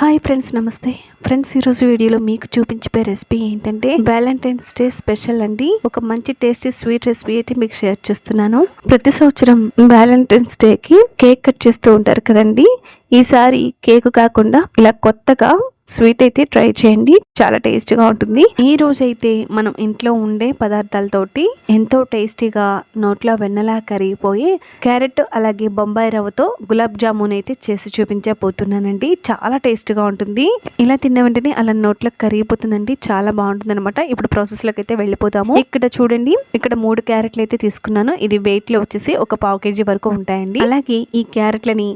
Hi friends నమస్తే. Friends ఈరోజు వీడియోలో మీకు చూపించే రెసిపీ ఏంటంటే వ్యాలంటైన్స్ డే స్పెషల్ అండి. ఒక మంచి టేస్టీ స్వీట్ రెసిపీ అయితే మీకు షేర్ చేస్తున్నాను. ప్రతి సంవత్సరం వ్యాలంటైన్స్ డేకి కేక్ కట్ చేస్తూ ఉంటారు కదండి. ఈసారి కేక్ కాకుండా ఇలా కొత్తగా స్వీట్ అయితే ట్రై చేయండి. చాలా టేస్టీగా ఉంటుంది. ఈ రోజు అయితే మనం ఇంట్లో ఉండే పదార్థాలతోటి ఎంతో టేస్టీగా నోట్లో వెన్నలా కరిగిపోయి క్యారెట్ అలాగే బొంబాయి రవ్వతో గులాబ్ జామున్ అయితే చేసి చూపించబోతున్నానండి. చాలా టేస్టీగా ఉంటుంది. ఇలా తిన్న వెంటనే అలా నోట్లో కరిగిపోతుందండి. చాలా బాగుంటుంది అనమాట ఇప్పుడు ప్రాసెస్లోకి అయితే వెళ్ళిపోతాము ఇక్కడ చూడండి. ఇక్కడ మూడు క్యారెట్లు అయితే తీసుకున్నాను. ఇది వెయిట్లో వచ్చేసి ఒక పావు కేజీ వరకు ఉంటాయండి. అలాగే ఈ క్యారెట్లని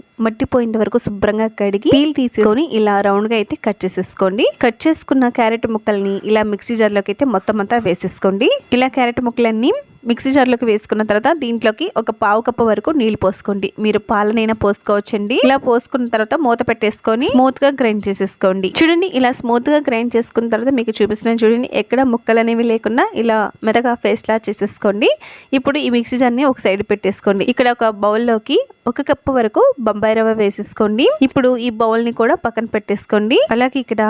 పోయిన వరకు శుభ్రంగా కడిగి పీల్ తీసుకొని ఇలా రౌండ్గా అయితే కట్ చేసేసుకోండి. కట్ చేసుకున్న క్యారెట్ ముక్కల్ని ఇలా మిక్సీ జార్లోకి అయితే మొత్తం అంతా వేసేసుకోండి. ఇలా క్యారెట్ ముక్కలన్నీ మిక్సీ జార్లోకి వేసుకున్న తర్వాత దీంట్లోకి ఒక పావు కప్పు వరకు నీళ్ళు పోసుకోండి. మీరు పాలనైనా పోసుకోవచ్చండి. ఇలా పోసుకున్న తర్వాత మూత పెట్టేసుకొని స్మూత్గా గ్రైండ్ చేసేసుకోండి. చూడండి ఇలా స్మూత్గా గ్రైండ్ చేసుకున్న తర్వాత మీకు చూపిస్తున్నాను చూడండి ఎక్కడ ముక్కలు అనేవి లేకుండా ఇలా మెదగా పేస్ట్ లా చేసేసుకోండి. ఇప్పుడు ఈ మిక్సీ జార్ని ఒక సైడ్ పెట్టేసుకోండి. ఇక్కడ ఒక బౌల్లోకి ఒక కప్పు వరకు బొంబాయి రవ్వ వేసేసుకోండి. ఇప్పుడు ఈ బౌల్ని కూడా పక్కన పెట్టేసుకోండి. అలాగే ఇక్కడ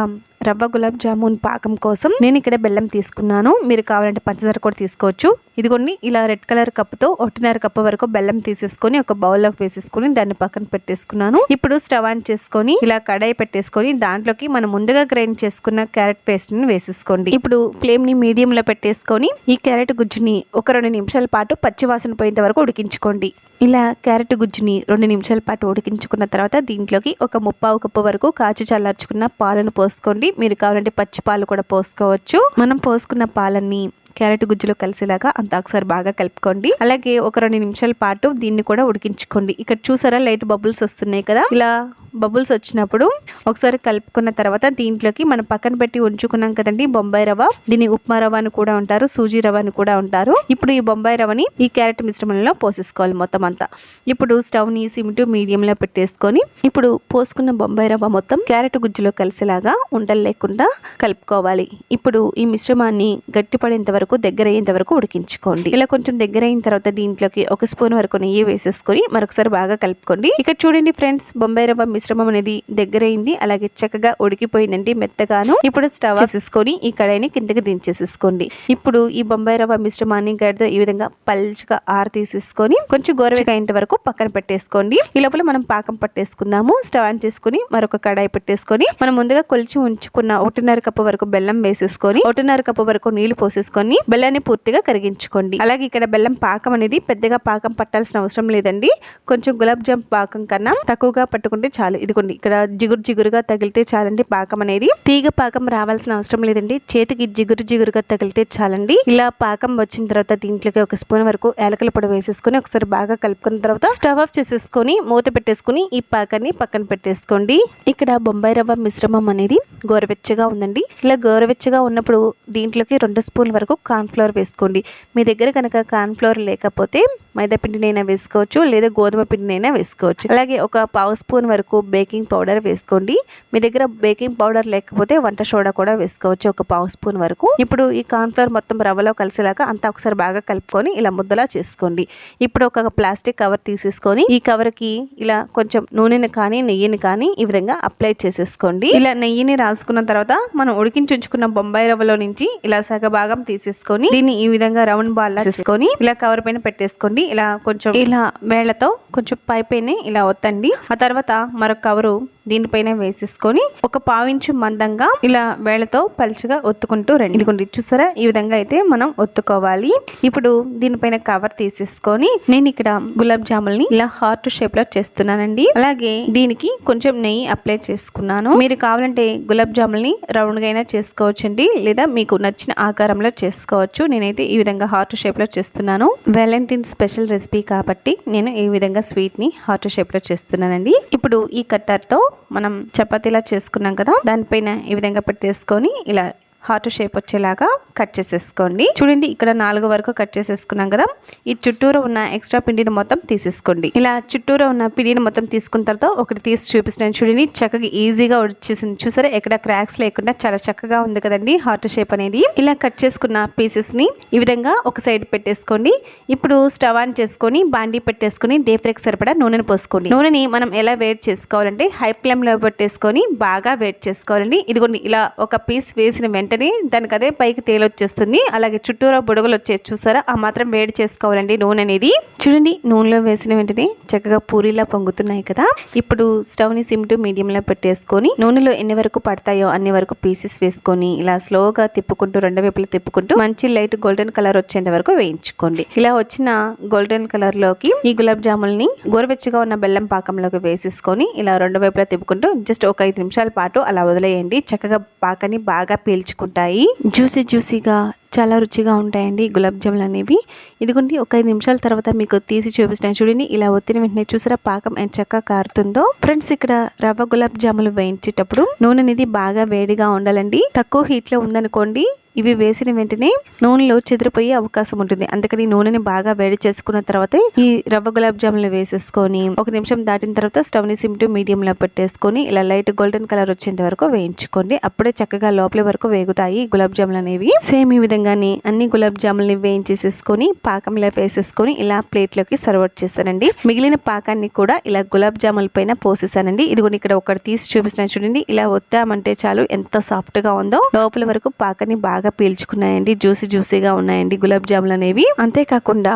రవ్వ గులాబ్ జామున్ పాకం కోసం నేను ఇక్కడ బెల్లం తీసుకున్నాను. మీరు కావాలంటే పంచదార కూడా తీసుకోవచ్చు. ఇదిగోండి ఇలా రెడ్ కలర్ కప్పుతో ఒకటిన్నర కప్పు వరకు బెల్లం తీసేసుకొని ఒక బౌల్లోకి వేసేసుకొని దాన్ని పక్కన పెట్టేసుకున్నాను. ఇప్పుడు స్టవ్ ఆన్ చేసుకొని ఇలా కడాయి పెట్టేసుకొని దాంట్లోకి మనం ముందుగా గ్రైండ్ చేసుకున్న క్యారెట్ పేస్ట్ని వేసేసుకోండి. ఇప్పుడు ఫ్లేమ్ని మీడియం లో పెట్టేసుకొని ఈ క్యారెట్ గుజ్జుని ఒక రెండు నిమిషాల పాటు పచ్చివాసన పోయేంత వరకు ఉడికించుకోండి. ఇలా క్యారెట్ గుజ్జుని రెండు నిమిషాల పాటు ఉడికించుకున్న తర్వాత దీంట్లోకి ఒక ముప్పావు కప్పు వరకు కాచి చల్లార్చుకున్న పాలను పోసుకోండి. మీరు కావాలంటే పచ్చి పాలు కూడా పోసుకోవచ్చు. మనం పోసుకున్న పాలన్నీ క్యారెట్ గుజ్జులో కలిసేలాగా అంత ఒకసారి బాగా కలుపుకోండి. అలాగే ఒక రెండు నిమిషాల పాటు దీన్ని కూడా ఉడికించుకోండి. ఇక్కడ చూసారా లైట్ బబుల్స్ వస్తున్నాయి కదా? ఇలా బబుల్స్ వచ్చినప్పుడు ఒకసారి కలుపుకున్న తర్వాత దీంట్లోకి మనం పక్కన పెట్టి ఉంచుకున్నాం కదండి బొంబాయి రవ్వ. దీన్ని ఉప్మా రవ్వ అని కూడా ఉంటారు సూజీ రవ్వ అని కూడా ఉంటారు. ఇప్పుడు ఈ బొంబాయి రవ్వని ఈ క్యారెట్ మిశ్రమంలో పోసేసుకోవాలి మొత్తం అంతా. ఇప్పుడు స్టవ్ని సిమ్ టు మీడియం లో పెట్టేసుకొని ఇప్పుడు పోసుకున్న బొంబాయి రవ్వ మొత్తం క్యారెట్ గుజ్జులో కలిసేలాగా ఉండలు లేకుండా కలుపుకోవాలి. ఇప్పుడు ఈ మిశ్రమాన్ని గట్టిపడేంత వరకు దగ్గర అయ్యేంత వరకు ఉడికించుకోండి. ఇలా కొంచెం దగ్గర అయిన తర్వాత దీంట్లోకి ఒక స్పూన్ వరకు నెయ్యి వేసేసుకొని మరొకసారి బాగా కలుపుకోండి. ఇక్కడ చూడండి ఫ్రెండ్స్ బొంబాయి రవ్వ మిశ్రమం మిశ్రమం అనేది దగ్గరైంది. అలాగే చక్కగా ఉడికిపోయిందండి మెత్తగాను. ఇప్పుడు స్టవ్ వేసేసుకొని ఈ కడాయిని కిందకి దించేసేసుకోండి. ఇప్పుడు ఈ బొంబాయి రవ్వ మిశ్రమాన్ని గడితో ఈ విధంగా పల్చగా ఆర తీసేసుకొని కొంచెం గోరవెగా వరకు పక్కన పెట్టేసుకోండి. ఈ లోపల మనం పాకం పట్టేసుకుందాము. స్టవ్ ఆన్ చేసుకుని మరొక కడాయి పెట్టేసుకొని మనం ముందుగా కొలిచి ఉంచుకున్న ఒకటిన్నర కప్పు వరకు బెల్లం వేసేసుకొని ఒకటిన్నర కప్పు వరకు నీళ్ళు పోసేసుకొని బెల్లాన్ని పూర్తిగా కరిగించుకోండి. అలాగే ఇక్కడ బెల్లం పాకం అనేది పెద్దగా పాకం పట్టాల్సిన అవసరం లేదండి. కొంచెం గులాబ్ జామ్ పాకం కన్నా తక్కువగా పట్టుకుంటే చాలు. ఇదిగోండి ఇక్కడ జిగురు జిగురుగా తగిలితే చాలండి పాకం అనేది. తీగ పాకం రావాల్సిన అవసరం లేదండి. చేతికి జిగురు జిగురుగా తగిలితే చాలండి. ఇలా పాకం వచ్చిన తర్వాత దీంట్లోకి ఒక స్పూన్ వరకు ఏలకల పొడి వేసేసుకుని ఒకసారి బాగా కలుపుకున్న తర్వాత స్టవ్ ఆఫ్ చేసేసుకొని మూత పెట్టేసుకొని ఈ పాకాన్ని పక్కన పెట్టేసుకోండి. ఇక్కడ బొంబాయి రవ్వ మిశ్రమం అనేది గోరవెచ్చగా ఉందండి. ఇలా గోరవెచ్చగా ఉన్నప్పుడు దీంట్లోకి రెండు స్పూన్ల వరకు కార్న్ఫ్లవర్ వేసుకోండి. మీ దగ్గర కనుక కార్న్ఫ్లవర్ లేకపోతే మైదా పిండినైనా వేసుకోవచ్చు లేదా గోధుమ పిండినైనా వేసుకోవచ్చు. అలాగే ఒక పావు స్పూన్ వరకు బేకింగ్ పౌడర్ వేసుకోండి. మీ దగ్గర బేకింగ్ పౌడర్ లేకపోతే వంట సోడా కూడా వేసుకోవచ్చు ఒక పావు స్పూన్ వరకు. ఇప్పుడు ఈ కార్న్ ఫ్లోర్ మొత్తం రవ్వలో కలిసేలాగా అంతా ఒకసారి బాగా కలుపుకొని ఇలా ముద్దలా చేసుకోండి. ఇప్పుడు ఒక ప్లాస్టిక్ కవర్ తీసేసుకొని ఈ కవర్కి ఇలా కొంచెం నూనెని కానీ నెయ్యిని కానీ ఈ విధంగా అప్లై చేసేసుకోండి. ఇలా నెయ్యిని రాసుకున్న తర్వాత మనం ఉడికించుకున్న బొంబాయి రవ్వలో నుంచి ఇలా సగ భాగం తీసేసుకొని దీన్ని ఈ విధంగా రౌండ్ బాల్ చేసుకొని ఇలా కవర్ పైన పెట్టేసుకోండి. ఇలా కొంచెం ఇలా వేళ్ళతో కొంచెం పైపైన ఇలా వత్తండి ఆ తర్వాత మరొక కవరు దీనిపైన వేసేసుకొని ఒక పావించు మందంగా ఇలా వేళతో పలుచగా ఒత్తుకుంటూ రండి. ఇదిగోండి చూసారా? ఈ విధంగా అయితే మనం ఒత్తుకోవాలి. ఇప్పుడు దీనిపైన కవర్ తీసేసుకొని నేను ఇక్కడ గులాబ్ జాముల్ని ఇలా హార్ట్ షేప్లో చేస్తున్నానండి. అలాగే దీనికి కొంచెం నెయ్యి అప్లై చేసుకున్నాను. మీరు కావాలంటే గులాబ్ జాముల్ని రౌండ్గా అయినా చేసుకోవచ్చండి లేదా మీకు నచ్చిన ఆకారంలో చేసుకోవచ్చు. నేనైతే ఈ విధంగా హార్ట్ షేప్లో చేస్తున్నాను. వ్యాలంటైన్ స్పెషల్ రెసిపీ కాబట్టి నేను ఈ విధంగా స్వీట్ని హార్ట్ షేప్లో చేస్తున్నానండి. ఇప్పుడు ఈ కట్టర్తో మనం చపాతీలా చేసుకున్నాం కదా దానిపైన ఈ విధంగా పెట్టేసుకొని ఇలా హార్ట్ షేప్ వచ్చేలాగా కట్ చేసేసుకోండి. చూడండి ఇక్కడ నాలుగు వరకు కట్ చేసేసుకున్నాం కదా. ఈ చుట్టూరు ఉన్న ఎక్స్ట్రా పిండిని మొత్తం తీసేసుకోండి. ఇలా చుట్టూరు ఉన్న పిండిని మొత్తం తీసుకున్న తర్వాత ఒకటి తీసి చూపిస్తున్నాను చూడండి. చక్కగా ఈజీగా వచ్చేసింది. చూసారా ఎక్కడ క్రాక్స్ లేకుండా చాలా చక్కగా ఉంది కదండి హార్ట్ షేప్ అనేది. ఇలా కట్ చేసుకున్న పీసెస్ని ఈ విధంగా ఒక సైడ్ పెట్టేసుకోండి. ఇప్పుడు స్టవ్ ఆన్ చేసుకొని బాండీ పెట్టేసుకొని డీప్ ఫ్రైకి సరిపడా నూనెను పోసుకోండి. నూనెని మనం ఎలా వేడి చేసుకోవాలంటే హై ఫ్లేమ్లో పెట్టేసుకొని బాగా వేడి చేసుకోవాలండి. ఇదిగోండి ఇలా ఒక పీస్ వేసిన వెంటనే దానికి అదే పైకి తేలొచ్చేస్తుంది. అలాగే చుట్టూరా బుడగలు వచ్చేసి చూసారా? ఆ మాత్రం వేడి చేసుకోవాలండి నూనె అనేది. చూడండి నూనెలో వేసిన వెంటనే చక్కగా పూరీలా పొంగుతున్నాయి కదా. ఇప్పుడు స్టవ్ని సిమ్ టు మీడియం లో పెట్టేసుకొని నూనెలో ఎన్ని వరకు పడతాయో అన్ని వరకు పీసెస్ వేసుకొని ఇలా స్లోగా తిప్పుకుంటూ రెండు వైపులు తిప్పుకుంటూ మంచి లైట్ గోల్డెన్ కలర్ వచ్చేంత వరకు వేయించుకోండి. ఇలా వచ్చిన గోల్డెన్ కలర్లోకి ఈ గులాబ్ జాముల్ని గోరువెచ్చగా ఉన్న బెల్లం పాకంలోకి వేసేసుకొని ఇలా రెండు వైపులా తిప్పుకుంటూ జస్ట్ ఒక ఐదు నిమిషాల పాటు అలా వదిలేయండి. చక్కగా పాకని బాగా ఉంటాయి. జ్యూసీ జ్యూసీగా చాలా రుచిగా ఉంటాయండి గులాబ్ జాములు అనేవి. ఇదిగోండి ఒక ఐదు నిమిషాల తర్వాత మీకు తీసి చూపిస్తాను. చూడండి ఇలా ఒత్తిడి వెంటనే చూసారా? పాకం ఎంత చక్కగా కారుతుందో. ఫ్రెండ్స్ ఇక్కడ రవ్వ గులాబ్ జాములు వేయించేటప్పుడు నూనె అనేది బాగా వేడిగా ఉండాలండి. తక్కువ హీట్లో ఉందనుకోండి ఇవి వేసిన వెంటనే నూనెలో చెదిరిపోయే అవకాశం ఉంటుంది. అందుకని నూనెని బాగా వేడి చేసుకున్న తర్వాత ఈ రవ్వ గులాబ్ జాములు వేసేసుకొని ఒక నిమిషం దాటిన తర్వాత స్టవ్ని సిమ్ టు మీడియం లో పెట్టేసుకొని ఇలా లైట్ గోల్డెన్ కలర్ వచ్చేంత వరకు వేయించుకోండి. అప్పుడే చక్కగా లోపల వరకు వేగుతాయి గులాబ్ జాములు అనేవి. సేమ్ ఈ విధంగానే అన్ని గులాబ్ జాములని వేయించేసేసుకొని పాకంలో వేసేసుకొని ఇలా ప్లేట్లోకి సర్వ్ చేస్తానండి. మిగిలిన పాకాన్ని కూడా ఇలా గులాబ్ జాముల పైన పోసేసానండి. ఇదిగోని ఇక్కడ ఒకటి తీసి చూపిస్తున్నాను చూడండి. ఇలా వత్తామంటే చాలు ఎంత సాఫ్ట్గా ఉందో. లోపల వరకు పాకని బాగా పీల్చుకున్నాయండి జ్యూసీ జ్యూసీగా ఉన్నాయండి గులాబ్ జాములు అనేవి అంతేకాకుండా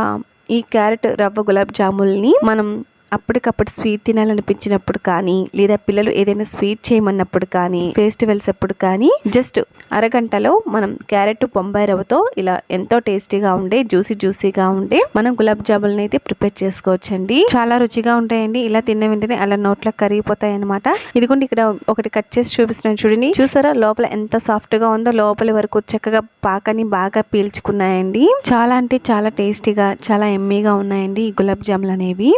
ఈ క్యారెట్ రవ్వ గులాబ్ జాముల్ని మనం అప్పటికప్పుడు స్వీట్ తినాలనిపించినప్పుడు కానీ లేదా పిల్లలు ఏదైనా స్వీట్ చేయమన్నప్పుడు కానీ ఫెస్టివల్స్ అప్పుడు కానీ జస్ట్ అరగంటలో మనం క్యారెట్ బొంబాయి రవ్వతో ఇలా ఎంతో టేస్టీగా ఉండే జ్యూసీ జ్యూసీగా ఉండే మనం గులాబ్ జాములని అయితే ప్రిపేర్ చేసుకోవచ్చండి. చాలా రుచిగా ఉంటాయండి. ఇలా తిన్న వెంటనే అలా నోట్లో కరిగిపోతాయి అనమాట ఇదిగోండి ఇక్కడ ఒకటి కట్ చేసి చూపిస్తున్నాను చూడండి. చూసారా? లోపల ఎంత సాఫ్ట్గా ఉందో లోపలి వరకు చక్కగా పాకని బాగా పీల్చుకున్నాయండి. చాలా అంటే చాలా టేస్టీగా చాలా ఎమ్మీగా ఉన్నాయండి ఈ గులాబ్ జాములు అనేవి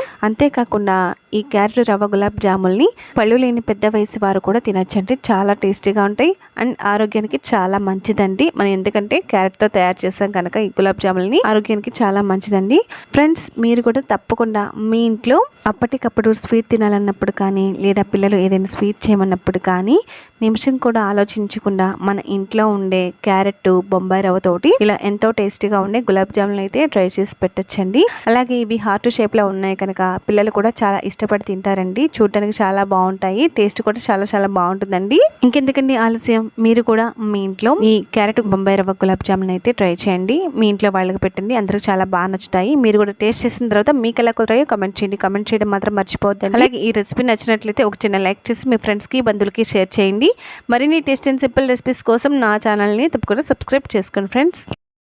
అంతేకాకుండా ఈ క్యారెట్ రవ్వ గులాబ్ జాముల్ని పళ్ళు లేని పెద్ద వయసు వారు కూడా తినచ్చండి. చాలా టేస్టీగా ఉంటాయి. అండ్ ఆరోగ్యానికి చాలా మంచిదండి. మనం ఎందుకంటే క్యారెట్తో తయారు చేస్తాం కనుక ఈ గులాబ్ జాములని ఆరోగ్యానికి చాలా మంచిదండి. ఫ్రెండ్స్ మీరు కూడా తప్పకుండా మీ ఇంట్లో అప్పటికప్పుడు స్వీట్ తినాలన్నప్పుడు కానీ లేదా పిల్లలు ఏదైనా స్వీట్ చేయమన్నప్పుడు కానీ నిమిషం కూడా ఆలోచించకుండా మన ఇంట్లో ఉండే క్యారెట్ బొంబాయి రవ్వ తోటి ఇలా ఎంతో టేస్టీగా ఉండే గులాబ్ జాములు అయితే ట్రై చేసి పెట్టచ్చండి. అలాగే ఇవి హార్ట్ షేప్లో ఉన్నాయి కనుక పిల్లలు పిల్లలు కూడా చాలా ఇష్టపడి తింటారండి. చూడటానికి చాలా బాగుంటాయి. టేస్ట్ కూడా చాలా చాలా బాగుంటుందండి. ఇంకెందుకండి ఆలస్యం? మీరు కూడా మీ ఇంట్లో ఈ క్యారెట్ బొంబాయి రవ్వ గులాబ్ జామున్ అయితే ట్రై చేయండి. మీ ఇంట్లో వాళ్ళకి పెట్టండి. అందరికి చాలా బాగా నచ్చుతాయి. మీరు కూడా టేస్ట్ చేసిన తర్వాత మీకు ఎలా కుదరాయో కమెంట్ చేయండి. కమెంట్ చేయడం మాత్రం మర్చిపోవద్దండి. అలాగే ఈ రెసిపీ నచ్చినట్లయితే ఒక చిన్న లైక్ చేసి మీ ఫ్రెండ్స్కి బంధువులకి షేర్ చేయండి. మరిన్ని టేస్ట్ అండ్ సింపుల్ రెసిపీస్ కోసం నా ఛానల్ని తప్పకుండా సబ్స్క్రైబ్ చేసుకోండి ఫ్రెండ్స్